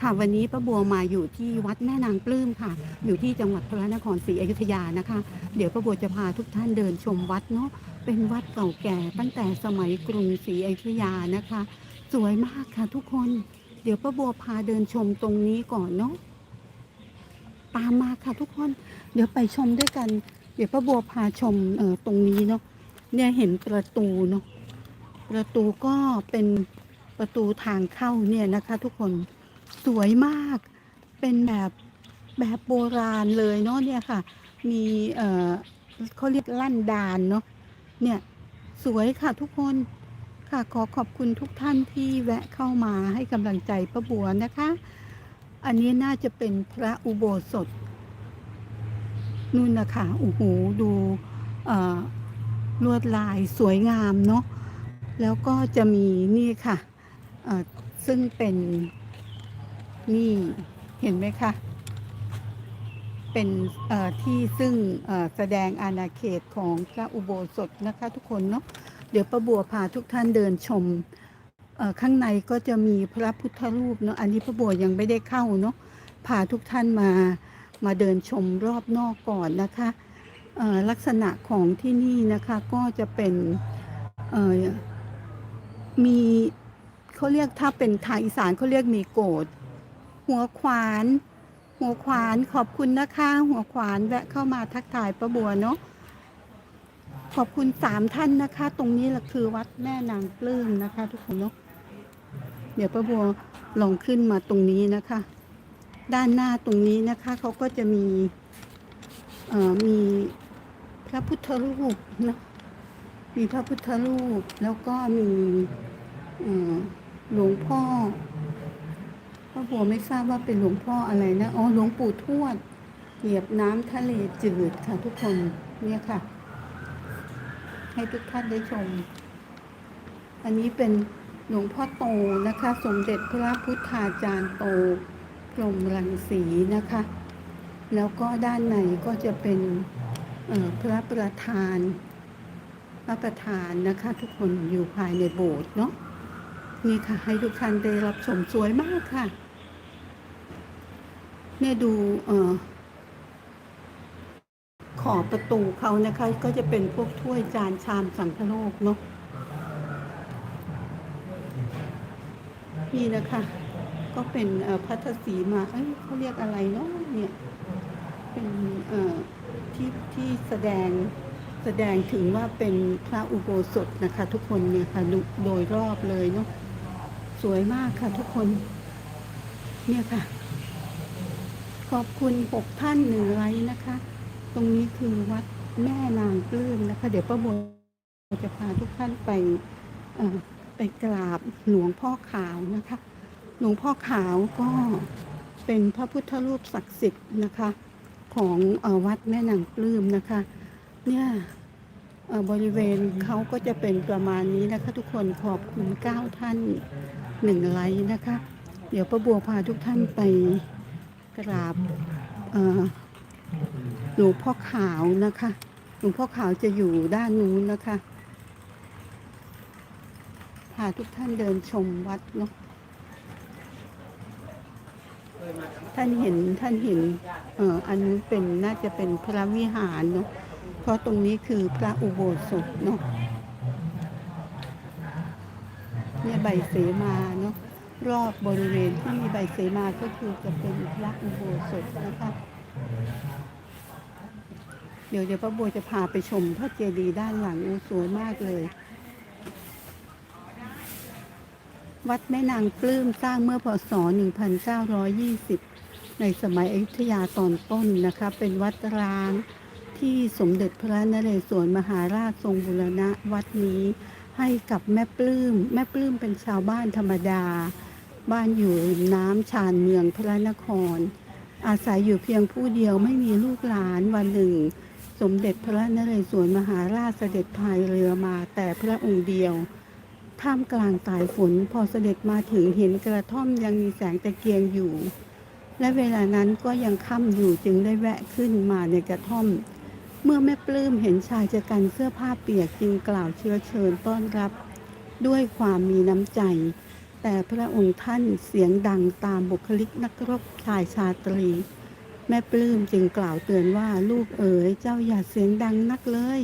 ค่ะวันนี้ป้าบัวมาอยู่ที่วัดแม่นางปลื้มค่ะ อยู่ที่จังหวัดพระนครศรีอยุธยานะคะ เดี๋ยวป้าบัวจะพาทุกท่านเดินชมวัดเนาะเป็นวัดเก่าแก่ตั้งแต่สมัยกรุงศรีอยุธยานะคะ สวยมากค่ะทุกคน เดี๋ยวป้าบัวพาเดินชมตรงนี้ก่อนเนาะตามมาค่ะทุกคน เดี๋ยวไปชมด้วยกัน เดี๋ยวป้าบัวพาชมเออตรงนี้เนาะเนี่ยเห็นประตูเนาะประตูก็เป็นประตูทางเข้าเนี่ยนะคะ ทุกคน สวยมาก เป็นแบบแบบโบราณเลยเนาะเนี่ยค่ะ มีเอ่อเขาเรียกลั่นดานเนาะเนี่ยสวยค่ะทุกคนค่ะขอขอบคุณทุกท่านที่แวะเข้ามาให้กำลังใจป้าบัวนะคะ อันนี้น่าจะเป็นพระอุโบสถนู่นนะคะโอ้โหดูลวดลายสวยงามเนาะแล้วก็จะมีนี่ค่ะซึ่งเป็น นี่เห็นไหมคะ เป็นที่ซึ่งแสดงอาณาเขตของพระอุโบสถนะคะทุกคนเนาะเดี๋ยวประบัวพาทุกท่านเดินชมข้างในก็จะมีพระพุทธรูปเนาะอันนี้ประบัวยังไม่ได้เข้าเนาะพาทุกท่านมามาเดินชมรอบนอกก่อนนะคะลักษณะของที่นี่นะคะก็จะเป็นมีเขาเรียกถ้าเป็นทางอีสานเขาเรียกมีโกด หัวขวาน หัวขวานขอบคุณนะคะ หัวขวานแวะเข้ามาทักทายประบัวเนาะขอบคุณสามท่านนะคะ ตรงนี้แหละคือวัดแม่นางปลื้มนะคะ ทุกคนเนาะเดี๋ยวประบัวลองขึ้นมาตรงนี้นะคะ ด้านหน้าตรงนี้นะคะเขาก็จะมีเอ่อมีพระพุทธรูปนะมีพระพุทธรูปแล้วก็มีหลวงพ่อ พระบัวไม่ทราบว่าเป็นหลวงพ่ออะไรนะ อ๋อ หลวงปู่ทวด เหยียบน้ำทะเลจืดค่ะทุกคน เนี่ยค่ะ ให้ทุกท่านได้ชม อันนี้เป็นหลวงพ่อโตนะคะ สมเด็จพระพุทธาจารย์โตกรมรังสีนะคะ แล้วก็ด้านในก็จะเป็นเอ่อพระประธานพระประธานนะคะ ทุกคนอยู่ภายในโบสถ์เนาะนี่ค่ะ ให้ทุกท่านได้รับชมสวยมากค่ะ เนี่ยดูเอ่อขอบประตูเขานะคะ ก็จะเป็นพวกถ้วยจานชามสังฆโลกเนาะนี่นะคะ ก็เป็นเอ่อพัทสีมาเอ้ยเขาเรียกอะไรเนาะเนี่ย เป็นเอ่อที่ที่แสดงแสดงถึงว่าเป็นพระอุโบสถนะคะ ทุกคนเนี่ยค่ะโดยรอบเลยเนาะสวยมากค่ะทุกคน เนี่ยค่ะ ขอบคุณหกท่านหนึ่งไลค์นะคะ ตรงนี้คือวัดแม่นางปลื้มนะคะ เดี๋ยวป้าบัวจะพาทุกท่านไปเอ่อไปกราบหลวงพ่อขาวนะคะ หลวงพ่อขาวก็เป็นพระพุทธรูปศักดิ์สิทธิ์นะคะ ของอวัดแม่นางปลื้มนะคะ เนี่ยเอ่อบริเวณเขาก็จะเป็นประมาณนี้นะคะ ทุกคนขอบคุณเก้าท่านหนึ่งไลค์นะคะ เดี๋ยวประบัวพาทุกท่านไป กราบหลวงพ่อขาวนะคะหลวงพ่อขาวจะอยู่ด้านนู้นนะคะพาทุกท่านเดินชมวัดเนาะท่านเห็นท่านเห็นเอ่ออันนี้เป็นน่าจะเป็นพระวิหารเนาะเพราะตรงนี้คือพระอุโบสถเนาะเนี่ยใบเสมาเนาะ รอบบริเวณที่มีใบเสมาก็คือจะเป็นพระอุโบสถนะคะเดี๋ยวเดี๋ยวพระบัวจะพาไปชมพระเจดีย์ด้านหลังโอ้สวยมากเลย วัดแม่นางปลื้มสร้างเมื่อพศ 1920 ในสมัยอยุธยาตอนต้นนะคะ เป็นวัดร้างที่สมเด็จพระนเรศวรมหาราชทรงบูรณะวัดนี้ให้กับแม่ปลื้ม แม่ปลื้มเป็นชาวบ้านธรรมดา บ้านอยู่น้ำชานเมืองพระนคร อาศัยอยู่เพียงผู้เดียวไม่มีลูกหลานวันหนึ่ง สมเด็จพระนเรศวรมหาราชเสด็จพายเรือมาแต่พระองค์เดียวท่ามกลางสายฝนพอเสด็จมาถึงเห็นกระท่อมยังมีแสงตะเกียงอยู่ และเวลานั้นก็ยังค่ำอยู่จึงได้แวะขึ้นมาในกระท่อม เมื่อแม่ปลื้มเห็นชายชะกันเสื้อผ้าเปียกจึงกล่าวเชื้อเชิญต้อนรับ ด้วยความมีน้ำใจ แต่พระองค์ท่านเสียงดังตามบุคลิกนักรบชายชาตรี แม่ปลื้มจึงกล่าวเตือนว่าลูกเอ๋ยเจ้าอย่าเสียงดังนักเลย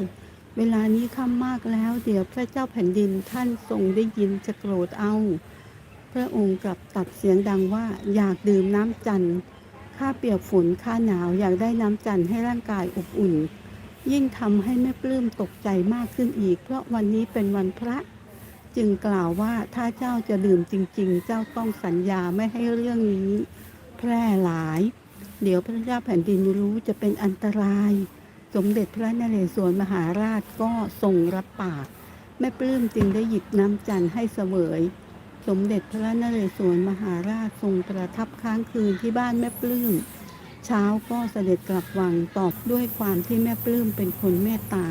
เวลานี้ค่ำมากแล้ว เดี๋ยวพระเจ้าแผ่นดินท่านทรงได้ยินจะโกรธเอา พระองค์กลับตัดเสียงดังว่าอยากดื่มน้ำจันทร์ข้าเปียกฝนข้าหนาวอยากได้น้ำจันทร์ให้ร่างกายอบอุ่น ยิ่งทำให้แม่ปลื้มตกใจมากขึ้นอีก เพราะวันนี้เป็นวันพระ จึงกล่าวว่าถ้าเจ้าจะดื่มจริง ๆ เจ้าต้องสัญญาไม่ให้เรื่องนี้แพร่หลาย เดี๋ยวพระเจ้าแผ่นดินรู้จะเป็นอันตราย สมเด็จพระนเรศวรมหาราชก็ทรงรับปาก แม่ปลื้มจึงได้หยิบน้ำจันทร์ให้เสวย สมเด็จพระนเรศวรมหาราชทรงประทับค้างคืนที่บ้านแม่ปลื้มเช้าก็เสด็จกลับวังตอบด้วยความที่แม่ปลื้มเป็นคนเมตตา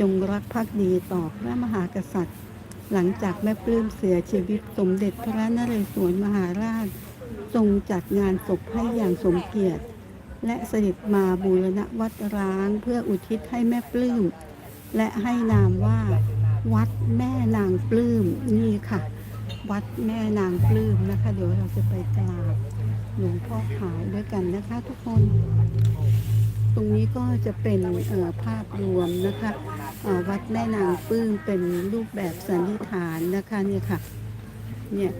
จงรักภักดีต่อพระมหากษัตริย์ หลังจากแม่ปลื้มเสียชีวิตสมเด็จพระนเรศวรมหาราช ทรงจัดงานศพให้อย่างสมเกียรติ และเสด็จมาบูรณะวัดร้างเพื่ออุทิศให้แม่ปลื้ม และให้นามว่า วัดแม่นางปลื้มนี่ค่ะ วัดแม่นางปลื้มนะคะ เดี๋ยวเราจะไปกราบหลวงพ่อขาวด้วยกันนะคะทุกคน ตรงนี้ก็จะเป็นภาพรวมนะคะ วัดแม่นางปลื้มเป็นรูปแบบสันนิษฐานนะคะเนี่ยค่ะเนี่ย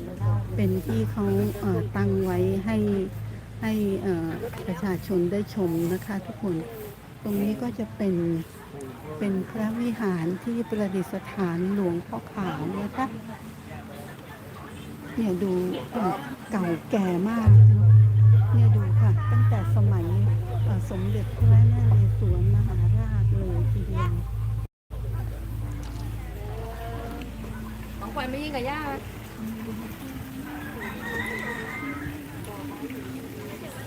เป็นที่เขาเตั้งไว้ให้ให้ประชาชนได้ชมนะคะทุกคน ตรงนี้ก็จะเป็นเป็นพระวิหารที่ประดิษฐานหลวงพ่อขาวนะคะเนี่ยดูเก่าแก่มาก เนี่ยดูค่ะ ตั้งแต่สมัยสมเด็จพระนเรศวรมหาราชเลยทีเดียว ของขวัญไม่ยิงกับย่า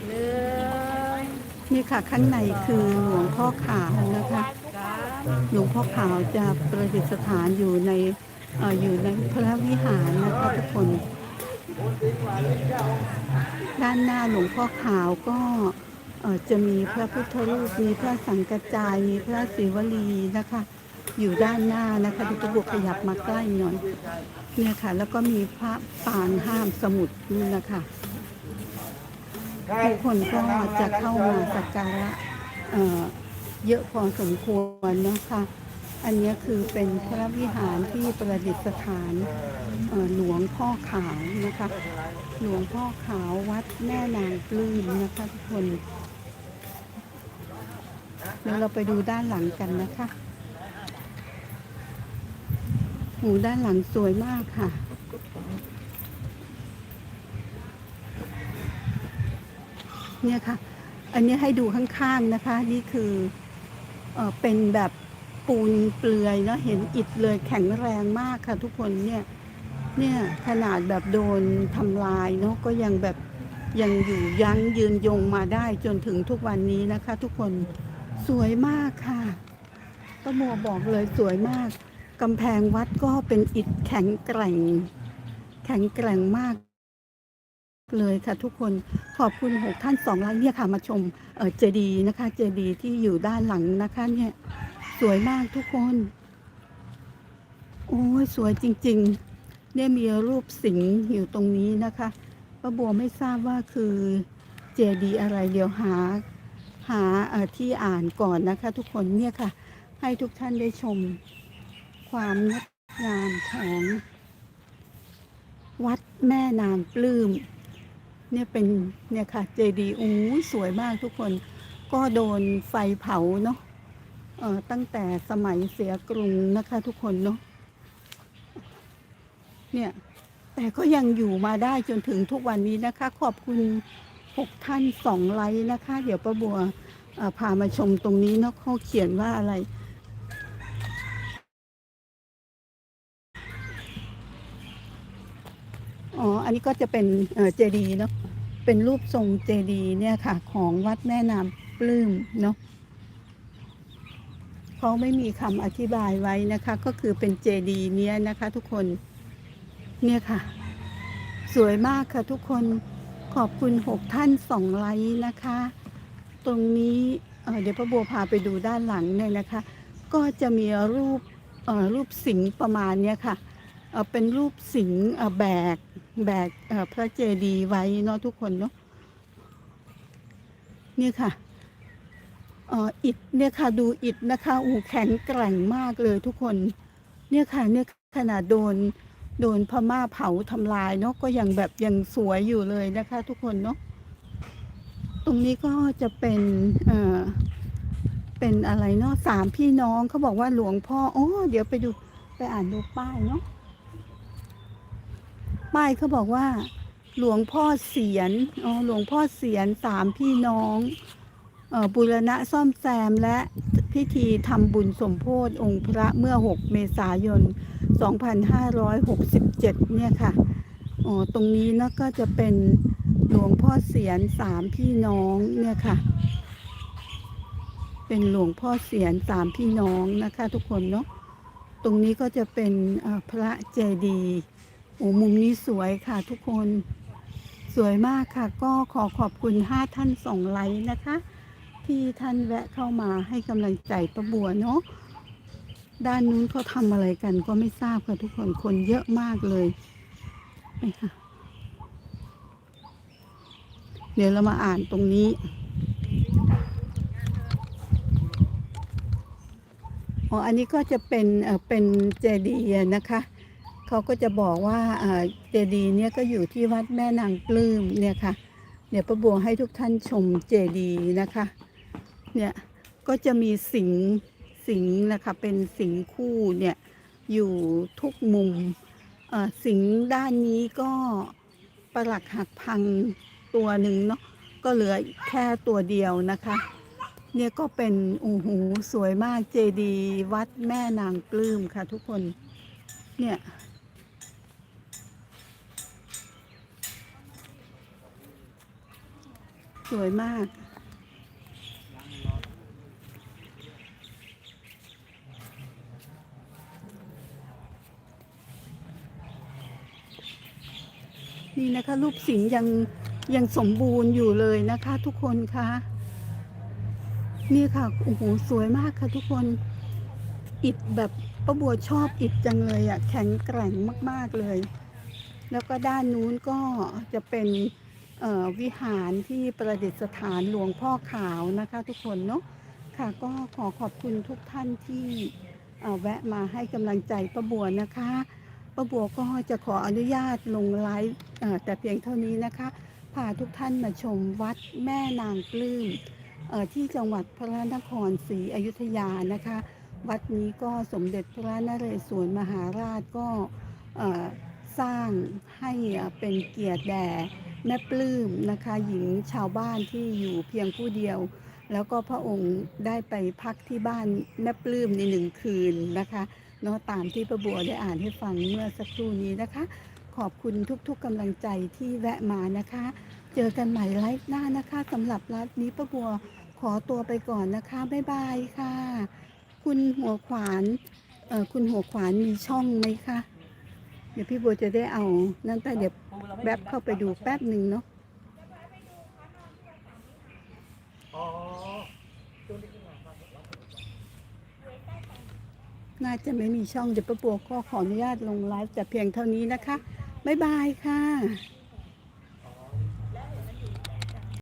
หนึ่งนี่ค่ะข้างในคือหลวงพ่อขาวนะคะสามหลวงพ่อขาวจะประดิษฐานอยู่ในเอออยู่ในพระวิหารนะคะทุกคน ด้านหน้าหลวงพ่อขาวก็เอ่อจะมีพระพุทธรูปมีพระสังกจายมีพระศิวลีนะคะ อยู่ด้านหน้านะคะที่จะบุกขยับมาใกล้หน่อยเนี่ยค่ะ แล้วก็มีพระปางห้ามสมุดนี่นะคะทุกคนก็จะเข้ามาสักการะเเยอะพอสมควรนะคะ อันนี้คือเป็นพระวิหารที่ประดิษฐานหลวงพ่อขาวนะคะ หลวงพ่อขาววัดแม่นางปลื้มนะคะทุกคนเดี๋ยวเราไปดูด้านหลังกันนะคะ หูด้านหลังสวยมากค่ะ เนี่ยค่ะ อันนี้ให้ดูข้างๆนะคะ นี่คือเออเป็นแบบปูนเปลือยเนาะเห็นอิฐเลยแข็งแรงมากค่ะ ทุกคนเนี่ยเนี่ยขนาดแบบโดนทำลายเนาะก็ยังแบบยังอยู่ยั้งยืนยงมาได้จนถึงทุกวันนี้นะคะ ทุกคนสวยมากค่ะก็มัวบอกเลยสวยมาก กำแพงวัดก็เป็นอิฐแข็งแกร่ง แข็งแกร่งมาก เลยค่ะทุกคนขอบคุณหกท่านสองล้านเนี่ยค่ะมาชมเจดีนะคะ เจดีที่อยู่ด้านหลังนะคะเนี่ยสวยมากทุกคน โอ้ยสวยจริง ๆ เนี่ยมีรูปสิงห์อยู่ตรงนี้นะคะป้าบัวไม่ทราบว่าคือเจดีอะไรเดี๋ยวหาหาที่อ่านก่อนนะคะ ทุกคนเนี่ยค่ะ ให้ทุกท่านได้ชม ความงดงามของวัดแม่นางปลื้มเนี่ยเป็นเนี่ยค่ะเจดีย์อู้สวยมากทุกคน ก็โดนไฟเผาเนาะเอ่อตั้งแต่สมัยเสียกรุงนะคะทุกคนเนาะเนี่ยแต่ก็ยังอยู่มาได้จนถึงทุกวันนี้นะคะ ขอบคุณหกท่านสองไลค์นะคะ เดี๋ยวป้าบัวอ่อพามาชมตรงนี้เนาะเขาเขียนว่าอะไร อันนี้ก็จะเป็นเจดีย์เนาะเป็นรูปทรงเจดีย์เนี่ยค่ะ ของวัดแม่น้ำปลื้มเนาะเขาไม่มีคำอธิบายไว้นะคะ ก็คือเป็นเจดีย์เนี้ยนะคะ ทุกคนเนี่ยค่ะ สวยมากค่ะทุกคนขอบคุณหกท่านสองไลค์นะคะ ตรงนี้เเดี๋ยวพระบัวพาไปดูด้านหลังเนี่ยนะคะ ก็จะมีรูปรูปสิงประมาณเนี้ยค่ะเเป็นรูปสิงแบก แบกพระเจดีย์ไว้เนาะทุกคนเนาะนี่ค่ะอิฐเนี่ยค่ะดูอิฐนะคะอูแข็งแกร่งมากเลยทุกคน เนี่ยค่ะเนี่ยขนาดโดนโดนพม่าเผาทำลายเนาะก็ยังแบบยังสวยอยู่เลยนะคะ ทุกคนเนาะตรงนี้ก็จะเป็นเอ่อเป็นอะไรเนาะสามพี่น้องเขาบอกว่าหลวงพ่อโอ้เดี๋ยวไปดูไปอ่านดูป้ายเนาะ ป้ายเขาบอกว่า หลวงพ่อเสียนอ๋อหลวงพ่อเสียนสามพี่น้องออบุรณะซ่อมแซมและพิธีทำบุญสมโพธิองค์พระเมื่อ 6 เมษายน 2567 เนี่ยค่ะอ๋อตรงนี้นะก็จะเป็นหลวงพ่อเสียนสามพี่น้องเนี่ยค่ะ เป็นหลวงพ่อเสียนสามพี่น้องนะคะ ทุกคนเนาะ ตรงนี้ก็จะเป็นพระเจดีย์ โอ้มุมนี้สวยค่ะทุกคนสวยมากค่ะ ก็ขอขอบคุณห้าท่านสองไลค์นะคะ ที่ท่านแวะเข้ามาให้กำลังใจประบัวเนาะด้านนู้นเขาทำอะไรกันก็ไม่ทราบค่ะทุกคนคนเยอะมากเลยนี่ค่ะเดี๋ยวเรามาอ่านตรงนี้อ๋ออันนี้ก็จะเป็นเอ่อเป็นเจดีย์นะคะ เขาก็จะบอกว่าเจดีย์เนี่ยก็อยู่ที่วัดแม่นางปลื้มเนี่ยค่ะเดี๋ยวประบัวให้ทุกท่านชมเจดีย์นะคะเนี่ยก็จะมีสิงสิงนะคะเป็นสิงคู่เนี่ยอยู่ทุกมุมสิงด้านนี้ก็ประหลักหักพังตัวหนึ่งเนาะก็เหลือแค่ตัวเดียวนะคะเนี่ยก็เป็นโอ้โหสวยมากเจดีย์วัดแม่นางปลื้มค่ะทุกคนเนี่ย สวยมาก นี่นะคะ รูปสิงห์ยังยังสมบูรณ์อยู่เลยนะคะ ทุกคนคะ นี่ค่ะ โอ้โห สวยมากค่ะทุกคน อิฐแบบป้าบัวชอบอิฐจังเลยอะ่ะ แข็งแกร่งมาก ๆ เลย แล้วก็ด้านนู้นก็จะเป็น วิหารที่ประดิษฐานหลวงพ่อขาวนะคะทุกคนเนาะค่ะก็ขอขอบคุณทุกท่านที่แวะมาให้กำลังใจป้าบัวนะคะป้าบัวก็จะขออนุญาตลงไลฟ์แต่เพียงเท่านี้นะคะพาทุกท่านมาชมวัดแม่นางปลื้มที่จังหวัดพระนครศรีอยุธยานะคะ วัดนี้ก็สมเด็จพระนเรศวรมหาราชก็สร้างให้เป็นเกียรติแด่ แม่ปลื้มนะคะหญิงชาวบ้านที่อยู่เพียงผู้เดียว แล้วก็พระองค์ได้ไปพักที่บ้านแม่ปลื้มในหนึ่งคืนนะคะเนาะตามที่ประบัวได้อ่านให้ฟังเมื่อสักครู่นี้นะคะ ขอบคุณทุกๆกำลังใจที่แวะมานะคะ เจอกันใหม่ไลฟ์หน้านะคะสำหรับไลฟ์นี้ป้าบัวขอตัวไปก่อนนะคะ บ๊ายบายค่ะ คุณหัวขวานเอ่อคุณหัวขวานมีช่องไหมคะ เดี๋ยวพี่บัวจะได้เอา นั่นแต่เดี๋ยว แวบเข้าไปดูแป๊บหนึ่งเนาะน่าจะไม่มีช่องเดี๋ยวป้าบัวก็ขออนุญาตลงไลฟ์แต่เพียงเท่านี้นะคะ บ๊ายบายค่ะ